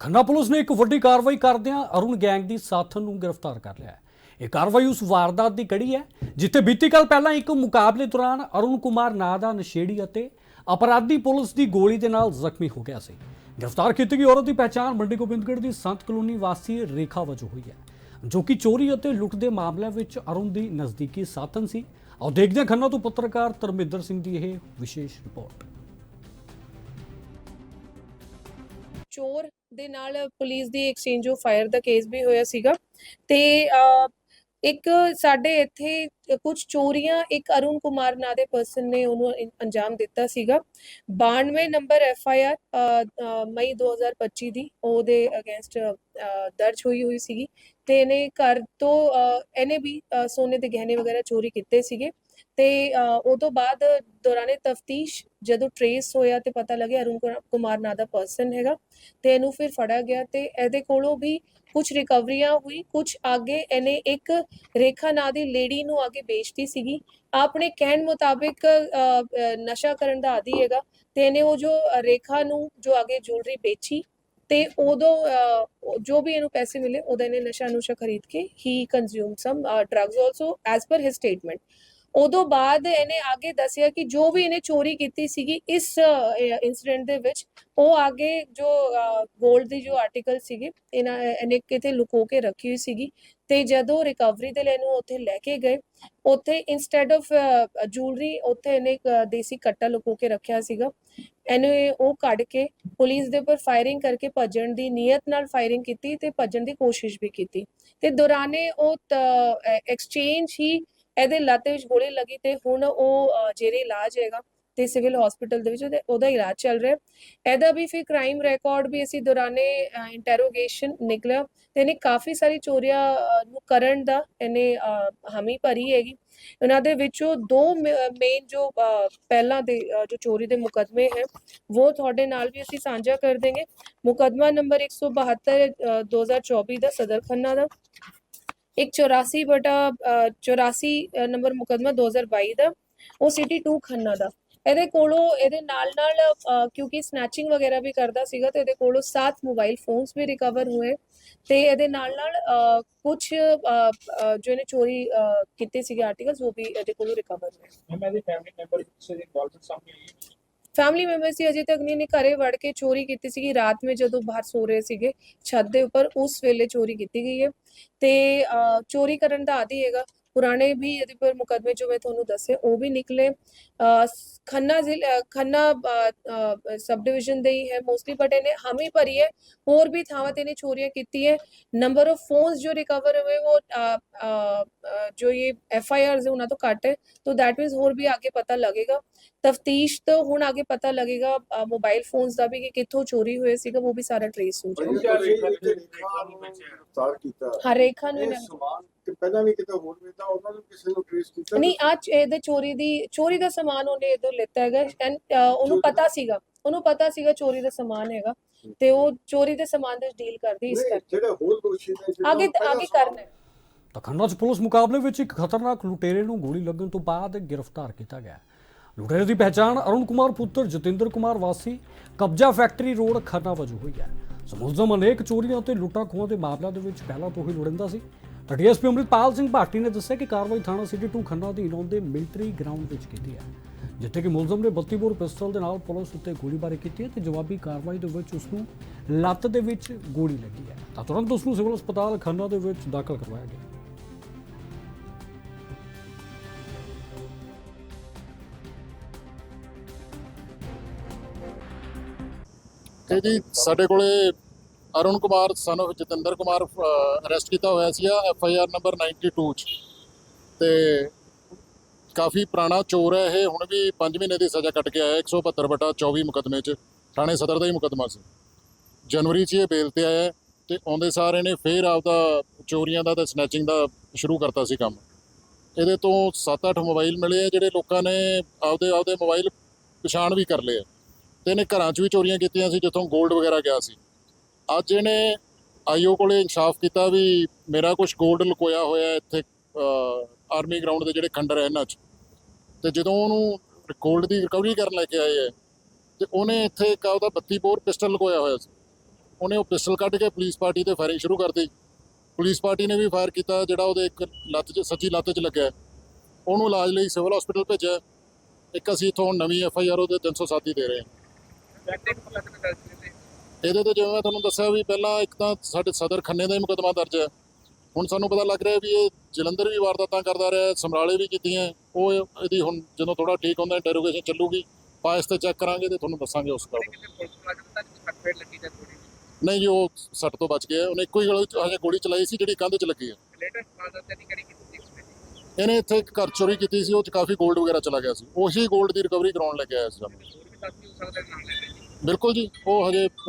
Khanna police ਨੇ ਇੱਕ ਵੱਡੀ ਕਾਰਵਾਈ ਕਰਦਿਆਂ ਅਰੁਣ ਗੈਂਗ ਦੀ ਸਾਥਣ ਨੂੰ ਗ੍ਰਿਫਤਾਰ ਕਰ ਲਿਆ ਹੈ। ਇਹ ਕਾਰਵਾਈ ਉਸ ਵਾਰਦਾਤ ਦੀ ਕੜੀ ਹੈ, ਜਿੱਥੇ ਬੀਤੀ ਕੱਲ ਪਹਿਲਾਂ ਇੱਕ ਮੁਕਾਬਲੇ ਦੌਰਾਨ ਅਰੁਣ ਕੁਮਾਰ ਨਾਂ ਦਾ ਨਸ਼ੇੜੀ ਅਤੇ ਅਪਰਾਧੀ ਪੁਲਿਸ ਦੀ ਗੋਲੀ ਦੇ ਨਾਲ ਜ਼ਖਮੀ ਹੋ ਗਿਆ ਸੀ। ਗ੍ਰਿਫਤਾਰ ਕੀਤੀ ਗਈ ਔਰਤ ਦੀ ਪਛਾਣ ਮੰਡੀ ਗੋਬਿੰਦਗੜ੍ਹ ਦੀ ਸੰਤ ਕਲੋਨੀ ਵਾਸੀ ਰੇਖਾ ਵਜੋਂ ਹੋਈ ਹੈ, ਜੋ ਕਿ ਚੋਰੀ ਅਤੇ ਲੁੱਟ ਦੇ ਮਾਮਲਿਆਂ ਵਿੱਚ ਅਰੁਣ ਦੀ ਨਜ਼ਦੀਕੀ ਸਾਥਣ ਸੀ। ਆਓ ਦੇਖਦੇ ਹਾਂ ਖੰਨਾ ਤੋਂ ਪੱਤਰਕਾਰ ਧਰਮਿੰਦਰ ਸਿੰਘ ਦੀ ਇਹ ਵਿਸ਼ੇਸ਼ ਰਿਪੋਰਟ। ਚੋਰ ਦੇ ਨਾਲ ਪੁਲਿਸ ਦੀ ਐਕਸਚੇਂਜ ਆਫ ਫਾਇਰ ਦਾ ਕੇਸ ਵੀ ਹੋਇਆ ਸੀਗਾ। ਤੇ ਇੱਕ ਸਾਡੇ ਇੱਥੇ ਕੁਝ ਚੋਰੀਆਂ, ਇੱਕ ਅਰੁਣ ਕੁਮਾਰ ਨਾਂ ਦੇ ਪਰਸਨ ਨੇ ਉਹਨੂੰ ਅੰਜਾਮ ਦਿੱਤਾ ਸੀਗਾ। 92 ਨੰਬਰ ਐਫ ਆਈ ਆਰ ਮਈ 2025 ਦੀ ਉਹਦੇ ਅਗੇਂਸਟ ਦਰਜ ਹੋਈ ਹੋਈ ਸੀਗੀ। ਤੇ ਇਹਨੇ ਘਰ ਤੋਂ ਇਹਨੇ ਵੀ ਸੋਨੇ ਦੇ ਗਹਿਣੇ ਵਗੈਰਾ ਚੋਰੀ ਕੀਤੇ ਸੀਗੇ। ਤੇ ਉਹ ਤੋਂ ਬਾਅਦ ਦੌਰਾਨੇ ਤਫਤੀਸ਼ ਜਦੋਂ ਟਰੇਸ ਹੋਇਆ ਤੇ ਪਤਾ ਲੱਗਿਆ ਅਰੁਣ ਕੁਮਾਰ ਨਾਂ ਦਾ ਪਰਸਨ ਹੈਗਾ ਤੇ ਇਹਨੂੰ ਫਿਰ ਫੜਿਆ ਗਿਆ ਤੇ ਇਹਦੇ ਕੋਲੋਂ ਵੀ ਕੁਝ ਰਿਕਵਰੀਆਂ ਹੋਈ ਕੁਝ ਅੱਗੇ ਇਹਨੇ ਇੱਕ ਰੇਖਾ ਨਾਂ ਦੀ ਲੇਡੀ ਨੂੰ ਅੱਗੇ ਵੇਚਦੀ ਸੀਗੀ। ਆਪਣੇ ਕਹਿਣ ਮੁਤਾਬਿਕ ਨਸ਼ਾ ਕਰਨ ਦਾ ਆਦੀ ਹੈਗਾ ਤੇ ਇਹਨੇ ਉਹ ਜੋ ਰੇਖਾ ਨੂੰ ਜੋ ਅੱਗੇ ਜੁਐਲਰੀ ਵੇਚੀ ਤੇ ਉਦੋਂ ਜੋ ਵੀ ਇਹਨੂੰ ਪੈਸੇ ਮਿਲੇ, ਉਹਦਾ ਇਹਨੇ ਨਸ਼ਾ ਨੁਸ਼ਾ ਖਰੀਦ ਕੇ ਹੀ consume some drugs also as per his statement ਉਦੋਂ ਬਾਅਦ ਇਹਨੇ ਅੱਗੇ ਦੱਸਿਆ ਕਿ ਜੋ ਵੀ ਇਹਨੇ ਚੋਰੀ ਕੀਤੀ ਸੀਗੀ, ਇਸ ਇਨਸੀਡੈਂਟ ਦੇ ਵਿੱਚ ਉਹ ਅੱਗੇ ਜੋ ਗੋਲਡ ਦੀ ਜੋ ਆਰਟੀਕਲ ਸੀਗੇ, ਇਹਨਾਂ, ਇਹਨੇ ਕਿਤੇ ਲੁਕੋ ਕੇ ਰੱਖੀ ਹੋਈ ਸੀਗੀ ਤੇ ਜਦੋਂ ਰਿਕਵਰੀ ਦੇ ਲਈ ਇਹਨੂੰ ਉੱਥੇ ਲੈ ਕੇ ਗਏ, ਉੱਥੇ ਇਨਸਟੈਡ ਆਫ ਜੂਲਰੀ ਉੱਥੇ ਇਹਨੇ ਇੱਕ ਦੇਸੀ ਕੱਟਾ ਲੁਕੋ ਕੇ ਰੱਖਿਆ ਸੀਗਾ। ਇਹਨੇ ਉਹ ਕੱਢ ਕੇ ਪੁਲਿਸ ਦੇ ਉੱਪਰ ਫਾਇਰਿੰਗ ਕਰਕੇ ਭੱਜਣ ਦੀ ਨੀਅਤ ਨਾਲ ਫਾਇਰਿੰਗ ਕੀਤੀ ਤੇ ਭੱਜਣ ਦੀ ਕੋਸ਼ਿਸ਼ ਵੀ ਕੀਤੀ। ਤੇ ਦੌਰਾਨੇ ਉਹ ਐਕਸਚੇਂਜ ਹੀ ਇਹਦੇ ਲੱਤ ਵਿੱਚ ਗੋਲੀ ਲੱਗੀ ਤੇ ਹੁਣ ਉਹ ਜਿਹੜੇ ਇਲਾਜ ਹੈਗਾ ਤੇ ਸਿਵਲ ਹਸਪੀਟਲ ਦੇ ਵਿੱਚ ਉਹਦਾ ਇਲਾਜ ਚੱਲ ਰਿਹਾ। ਇਹਦਾ ਵੀ ਫਿਰ ਕ੍ਰਾਈਮ ਰਿਕਾਰਡ ਵੀ ਅਸੀਂ ਦੌਰਾਨੇ ਇੰਟਰੋਗੇਸ਼ਨ ਨਿਕਲਿਆ ਤੇ ਇਹਨੇ ਕਾਫੀ ਸਾਰੀ ਚੋਰੀਆਂ ਨੂੰ ਕਰਨ ਦਾ ਇਹਨੇ ਹਾਮੀ ਭਰੀ ਹੈਗੀ। ਉਹਨਾਂ ਦੇ ਵਿੱਚੋਂ ਦੋ ਮੇਨ ਜੋ ਪਹਿਲਾਂ ਦੇ ਜੋ ਚੋਰੀ ਦੇ ਮੁਕਦਮੇ ਹੈ ਉਹ ਤੁਹਾਡੇ ਨਾਲ ਵੀ ਅਸੀਂ ਸਾਂਝਾ ਕਰ ਦੇਂਗੇ ਮੁਕਦਮਾ ਨੰਬਰ 172 ਅ, 2024 ਦਾ ਸਦਰ ਖੰਨਾ ਦਾ। ਇੱਕ 84 ਬਟਾ 84 ਨੰਬਰ ਮੁਕਦਮਾ 2022 ਦਾ, ਉਹ ਸਿਟੀ 2 ਖੰਨਾ ਦਾ। ਇਹਦੇ ਕੋਲੋਂ, ਇਹਦੇ ਨਾਲ ਨਾਲ ਕਿਉਂਕਿ ਸਨੈਚਿੰਗ ਵਗੈਰਾ ਵੀ ਕਰਦਾ ਸੀਗਾ, ਤੇ ਇਹਦੇ ਕੋਲੋਂ 7 ਮੋਬਾਈਲ ਫੋਨਸ ਵੀ ਰਿਕਵਰ ਹੋਏ। ਤੇ ਇਹਦੇ ਨਾਲ ਨਾਲ ਕੁਝ ਜੋ ਇਹਨੇ ਚੋਰੀ ਕੀਤੇ ਸੀਗੇ ਆਰਟੀਕਲਸ ਉਹ ਵੀ ਇਹਦੇ ਕੋਲੋਂ ਰਿਕਵਰ ਹੋਏ। ਮੈਂ ਦੇ ਫੈਮਿਲੀ ਮੈਂਬਰ ਕਿਸੇ ਦੀ ਇਨਵੋਲਵਮੈਂਟ ਸਾਹਮਣੇ ਆਈ ਫੈਮਿਲੀ ਮੈਂਬਰਸ ਹੀ ਅਜੇ ਤੱਕ ਨਹੀਂ ਨੇ ਘਰੇ ਵੜ ਕੇ ਚੋਰੀ ਕੀਤੀ ਸੀਗੀ। ਰਾਤ ਵਿੱਚ ਜਦੋਂ ਬਾਹਰ ਸੋ ਰਹੇ ਸੀਗੇ ਛੱਤ ਦੇ ਉੱਪਰ ਉਸ ਵੇਲੇ ਚੋਰੀ ਕੀਤੀ ਗਈ ਹੈ। ਤੇ ਅ, ਚੋਰੀ ਕਰਨ ਦਾ ਆਦੀ ਹੈਗਾ। ਪੁਰਾਣੇ ਵੀ ਇਹਦੇ ਪਰ ਮੁਕਦਮੇ ਜੋ ਮੈਂ ਤੁਹਾਨੂੰ ਦੱਸੇ ਉਹ ਵੀ ਨਿਕਲੇ ਅ, ਸ- ਖੰਨਾ ਜ਼ਿਲ੍ਹਾ ਖੰਨਾ ਸਬ ਡਿਵੀਜ਼ਨ ਦੇ ਹੀ ਹੈ ਮੋਸਟਲੀ ਬਟ ਇਹਨੇ ਹਾਮੀ ਭਰੀ ਹੈ ਹੋਰ ਵੀ ਥਾਵਾਂ ਤੇ ਇਹਨੇ ਚੋਰੀਆਂ ਕੀਤੀ ਹੈ ਨੰਬਰ ਆਫ ਫੋਨਸ ਜੋ ਰਿਕਵਰ ਹੋਏ ਉਹ ਅ, ਅ, ਅ, ਜੋ ਇਹ ਐਫ ਆਈ ਆਰਸ ਹੈ ਉਹਨਾਂ ਤੋਂ ਘੱਟ ਹੈ तो दैट मीन्स ਹੋਰ ਵੀ ਅੱਗੇ ਪਤਾ ਲੱਗੇਗਾ ਤਫਤੀਸ਼ ਤੋਂ ਹੁਣ ਅੱਗੇ ਪਤਾ ਲੱਗੇਗਾ ਮੋਬਾਈਲ ਫੋਨਸ ਦਾ ਵੀ ਕਿ ਕਿੱਥੋਂ ਚੋਰੀ ਹੋਏ ਸੀਗਾ ਉਹ ਵੀ ਸਾਰਾ ਟ੍ਰੇਸ ਹੋ ਜਾਏਗਾ ਕਿਆ ਤੁਸੀਂ ਰੇਖਾ ਪਹਿਲਾਂ ਵੀ ਕਿਤੇ ਹੋਰ ਵੇਚਦਾ ਉਹਨਾਂ ਨੂੰ ਕਿਸੇ ਨੂੰ ਟ੍ਰੇਸ ਕੀਤਾ ਨਹੀਂ ਅੱਜ ਇਹਦੇ ਚੋਰੀ ਦੀ ਚੋਰੀ ਦਾ ਸਮਾਨ ਉਹਨੇ ਇਦੋਂ ਲਿੱਤਾ ਹੈਗਾ ਐਂਡ ਉਹਨੂੰ ਪਤਾ ਸੀਗਾ ਉਹਨੂੰ ਪਤਾ ਸੀਗਾ ਚੋਰੀ ਦਾ ਸਮਾਨ ਹੈਗਾ ਤੇ ਉਹ ਚੋਰੀ ਦੇ ਸਮਾਨ ਦੇ ਡੀਲ ਕਰਦੀ ਇਸ ਨਹੀਂ, ਕਰਕੇ। ਜਿਹੜੇ ਹੋਰ ਦੋਸ਼ੀ ਨੇ ਜਿਹਨਾਂ ਅੱਗੇ ਪਹਿਲਾਂ ਅੱਗੇ ਸਮਾਨ- ਕਰਨਾ ਹੈ। ਤਾਂ ਖੰਨਾ 'ਚ ਪੁਲਿਸ ਮੁਕਾਬਲੇ ਵਿੱਚ ਇੱਕ ਖਤਰਨਾਕ ਲੁਟੇਰੇ ਨੂੰ ਗੋਲੀ ਲੱਗਣ ਤੋਂ ਬਾਅਦ ਗ੍ਰਿਫਤਾਰ ਕੀਤਾ ਗਿਆ। ਲੁਟੇਰੇ ਦੀ ਪਹਿਚਾਣ ਅਰੁਣ ਕੁਮਾਰ ਪੁੱਤਰ ਜਤਿੰਦਰ ਕੁਮਾਰ ਵਾਸੀ ਕਬਜ਼ਾ ਫੈਕਟਰੀ ਰੋਡ ਖੰਨਾ ਵਜੋਂ ਹੋਈ ਹੈ। ਸਮੁਲਜ਼ਮ ਅਨੇਕ ਚੋਰੀਆਂ ਅਤੇ ਲੁੱਟਾਂ ਖੋਹਾਂ ਦੇ ਮਾਮਲਿਆਂ ਦੇ ਵਿੱਚ ਪਹਿਲਾਂ ਤੋਂ ਹੀ ਲੋੜਿੰਦਾ ਸੀ। ਤਾਂ ਡੀਐਸਪੀ ਅੰਮ੍ਰਿਤਪਾਲ ਸਿੰਘ ਭਾਟੀ ਨੇ ਦੱਸਿਆ ਕਿ ਕਾਰਵਾਈ ਥਾਣਾ ਸਿਟੀ 2 ਖੰਨਾ ਦੇ ਇਨੌਨ ਮਿਲਟਰੀ ਗਰਾਊਂਡ ਵਿੱਚ ਕੀਤੀ ਹੈ, ਜਿੱਥੇ ਕਿ ਮੁਲਜ਼ਮ ਨੇ 32 ਬੋਰ ਪਿਸਤਲ ਦੇ ਨਾਲ ਪੁਲਿਸ ਉੱਤੇ ਗੋਲੀਬਾਰੀ ਕੀਤੀ ਤੇ ਜਵਾਬੀ ਕਾਰਵਾਈ ਦੇ ਵਿੱਚ ਉਸ ਨੂੰ ਲੱਤ ਦੇ ਵਿੱਚ ਗੋਲੀ ਲੱਗੀ ਹੈ। ਤਾਂ ਤੁਰੰਤ ਉਸ ਨੂੰ ਸਿਵਲ ਹਸਪਤਾਲ ਖੰਨਾ ਦੇ ਵਿੱਚ ਦਾਖਲ ਕਰਵਾਇਆ ਗਿਆ। ਕਿ ਜੀ ਸਾਡੇ ਕੋਲੇ Arun Kumar son of Jatinder Kumar arrest ਕੀਤਾ ਹੋਇਆ ਸੀ ਐਫ ਆਈ ਆਰ ਨੰਬਰ 92 ਚ। ਤੇ ਕਾਫੀ ਪੁਰਾਣਾ ਚੋਰ ਹੈ ਇਹ, ਹੁਣ ਵੀ 5 ਮਹੀਨੇ ਦੀ ਸਜ਼ਾ ਕੱਟ ਕੇ ਆਇਆ 172 ਬਟਾ 24 ਮੁਕਦਮੇ ਚ, ਥਾਣੇ ਸਦਰ ਦਾ ਹੀ ਮੁਕਦਮਾ ਸੀ। ਜਨਵਰੀ 'ਚ ਇਹ ਬੇਲ ਤੇ ਆਇਆ ਹੈ ਤੇ ਆਉਂਦੇ ਸਾਰ ਇਹਨੇ ਫੇਰ ਆਪਦਾ ਚੋਰੀਆਂ ਦਾ ਤੇ ਸਨੈਚਿੰਗ ਦਾ ਸ਼ੁਰੂ ਕਰਤਾ ਸੀ ਕੰਮ। ਇਹਦੇ ਤੋਂ 7-8 ਮੋਬਾਈਲ ਮਿਲੇ ਆ, ਜਿਹੜੇ ਲੋਕਾਂ ਨੇ ਆਪਦੇ ਆਪਦੇ ਮੋਬਾਈਲ ਪਛਾਣ ਵੀ ਕਰ ਲਏ ਆ। ਤੇ ਇਹਨੇ ਘਰਾਂ 'ਚ ਵੀ ਚੋਰੀਆਂ ਕੀਤੀਆਂ ਸੀ, ਜਿੱਥੋਂ 골ਡ ਵਗੈਰਾ ਗਿਆ ਸੀ। ਅੱਜ ਇਹਨੇ ਆਈਓ ਕੋਲੇ ਇਨਸਾਫ ਕੀਤਾ ਵੀ ਮੇਰਾ ਕੁਝ 골ਡ ਲੁਕੋਇਆ ਹੋਇਆ ਇੱਥੇ ਆਰਮੀ ਗਰਾਊਂਡ ਦੇ ਜਿਹੜੇ ਖੰਡਰ ਹੈ ਇਹਨਾਂ 'ਚ। ਤੇ ਜਦੋਂ ਉਹਨੂੰ 골ਡ ਦੀ ਰਿਕਵਰੀ ਕਰਨ ਲੈ ਕੇ ਆਏ ਹੈ, ਤੇ ਉਹਨੇ ਇੱਥੇ ਇੱਕ ਉਹਦਾ 32 ਬੋਰ ਪਿਸਟਲ ਲੁਕੋਇਆ ਹੋਇਆ ਸੀ। ਉਹਨੇ ਉਹ ਪਿਸਟਲ ਕੱਢ ਕੇ ਪੁਲਿਸ ਪਾਰਟੀ ਤੇ ਫਾਇਰਿੰਗ ਸ਼ੁਰੂ ਕਰਤੀ ਪੁਲਿਸ ਪਾਰਟੀ ਨੇ ਵੀ ਫਾਇਰ ਕੀਤਾ, ਜਿਹੜਾ ਉਹਦੇ ਇੱਕ ਲੱਤ 'ਚ, ਸੱਜੀ ਲੱਤ 'ਚ ਲੱਗਿਆ ਉਹਨੂੰ ਇਲਾਜ ਲਈ ਸਿਵਲ ਹਸਪੀਟਲ ਭੇਜਿਆ ਇੱਕ ਅਸੀਂ ਇੱਥੋਂ ਹੁਣ ਨਵੀਂ ਐਫ ਆਈ ਆਰ ਉਹਦੇ 307 ਦੀ ਦੇ ਰਹੇ ਹਾਂ। ਇਹਦੇ ਤੇ ਜਿਵੇਂ ਮੈਂ ਤੁਹਾਨੂੰ ਦੱਸਿਆ ਵੀ ਪਹਿਲਾਂ ਇੱਕ ਤਾਂ ਸਾਡੇ ਸਦਰ ਖੰਨੇ ਦਾ ਹੀ ਮੁਕੱਦਮਾ ਦਰਜ ਹੈ। ਹੁਣ ਸਾਨੂੰ ਪਤਾ ਲੱਗ ਰਿਹਾ ਵੀ ਇਹ ਜਲੰਧਰ ਵੀ ਵਾਰਦਾਤਾਂ ਕਰਦਾ ਰਿਹਾ ਸਮਰਾਲੇ ਵੀ ਕੀਤੀਆਂ ਉਹ ਇਹਦੀ ਹੁਣ ਜਦੋਂ ਥੋੜਾ ਠੀਕ ਹੁੰਦਾ ਇੰਟਰੋਗੇਸ਼ਨ ਚੱਲੂਗੀ ਪਾਇਸ ਤੇ ਚੈੱਕ ਕਰਾਂਗੇ ਤੇ ਤੁਹਾਨੂੰ ਦੱਸਾਂਗੇ ਉਸ ਗੱਲ ਨਹੀਂ ਜੀ ਉਹ ਸੱਟ ਤੋਂ ਬਚ ਗਿਆ ਉਹਨੇ ਇੱਕੋ ਹੀ ਗੋਲੀ ਹਜੇ ਗੋਲੀ ਚਲਾਈ ਸੀ ਜਿਹੜੀ ਕੰਧ 'ਚ ਲੱਗੀ ਹੈ। ਇਹਨੇ ਇੱਥੇ ਇੱਕ ਘਰ ਚੋਰੀ ਕੀਤੀ ਸੀ ਉਹ 'ਚ ਕਾਫੀ 골ਡ ਵਗੈਰਾ ਚਲਾ ਗਿਆ ਸੀ। ਉਹੀ 골ਡ ਦੀ ਰਿਕਵਰੀ ਕਰਾਉਣ ਲੈ ਕੇ ਆਇਆ ਸੀ। ਬਿਲਕੁਲ ਜੀ ਉਹ ਹਜੇ